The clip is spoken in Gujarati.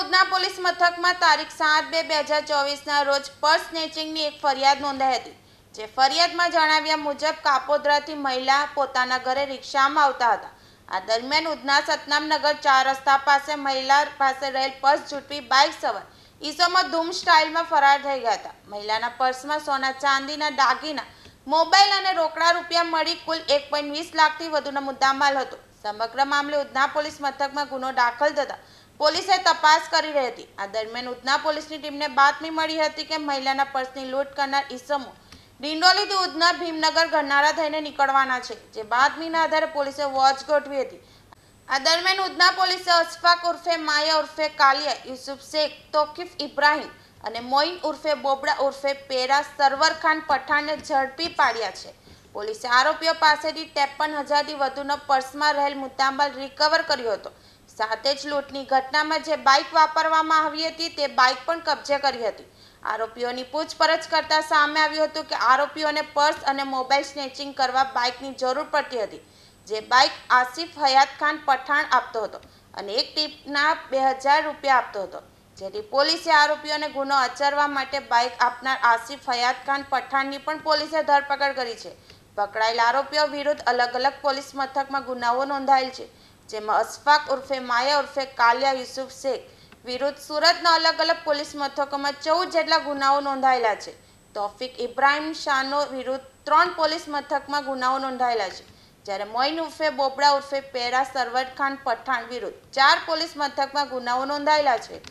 ઉધના પોલીસ મથકમાં તારીખ સાત બે બે હજાર ચોવીસના રોજ પર્સ સ્નેચિંગની એક ફરિયાદ નોંધાઈ હતી, જે ફરિયાદમાં જણાવ્યા મુજબ કાપોદ્રાથી મહિલા પોતાના ઘરે રિક્ષામાં આવતા હતા. આ દરમિયાન ઉધના સતનામનગર ચાર રસ્તા પાસે મહિલા પાસે રહેલ પર્સ ઝૂંટવી બાઇક સવાર ઈસમો ધૂમ સ્ટાઇલમાં ફરાર થઈ ગયા હતા. મહિલાના પર્સમાં સોના ચાંદીના દાગીના મોબાઈલ અને રોકડા રૂપિયા મળી કુલ એક પોઈન્ટ વીસ લાખથી વધુનો મુદ્દામાલ હતો. સમગ્ર મામલે ઉધના પોલીસ મથકમાં ગુનો દાખલ થતા પોલીસે તપાસ કરી રહી હતી. આ દરમિયાન ઉધના પોલીસની ટીમને બાતમી મળી હતી કે મહિલાના પર્સની લૂંટ કરનાર ઈસમો ડિંડોલીથી ઉધના ભીમનગર ઘરનારા થઈને નીકળવાના છે, જે બાતમીના આધારે પોલીસે વોચ ગોઠવી હતી. આ દરમિયાન ઉધના પોલીસે અશફાક ઉર્ફે માયા ઉર્ફે કાલિયા, યુસુફ શેખ, તોકીફ ઇબ્રાહીમ અને મોઇન ઉર્ફે બોબડા ઉર્ફે પેરા સરવર ખાન પઠાણને ઝડપી પાડ્યા છે. પોલીસે આરોપીઓ પાસેથી ત્રેપન હજારથી વધુનો પર્સમાં રહેલ મુદ્દામાલ રિકવર કર્યો હતો. સાથે જ લૂંટની ઘટનામાં જે બાઇક વાપરવામાં આવી હતી તે બાઇક પણ કબજે કરી હતી. આરોપીઓની પૂછપરછ કરતા સામે આવ્યું હતું કે આરોપીઓને પર્સ અને મોબાઈલ સ્નેચિંગ કરવા બાઇકની જરૂર પડતી હતી, જે બાઇક આસિફ હયાત ખાન પઠાણ આપતો હતો અને એક ટીપના બે હજાર રૂપિયા આપતો હતો. જેથી પોલીસે આરોપીઓને ગુનો આચરવા માટે બાઇક આપનાર આસિફ હયાત ખાન પઠાણની પણ પોલીસે ધરપકડ કરી છે. પકડાયેલ આરોપીઓ વિરુદ્ધ અલગ અલગ પોલીસ મથકમાં ગુનાઓ નોંધાયેલ છે. જેમાં અશફાક ઉર્ફે માયા ઉર્ફે કાલિયા યુસુફ શેખ વિરુદ્ધ સુરતના અલગ અલગ પોલીસ મથકોમાં ચૌદ જેટલા ગુનાઓ નોંધાયેલા છે. તોફિક ઇબ્રાહિમ શાહનો વિરુદ્ધ ત્રણ પોલીસ મથકમાં ગુનાઓ નોંધાયેલા છે. જ્યારે મોઇન ઉર્ફે બોબડા ઉર્ફે પેરા સરવટ ખાન પઠાણ વિરુદ્ધ ચાર પોલીસ મથકમાં ગુનાઓ નોંધાયેલા છે.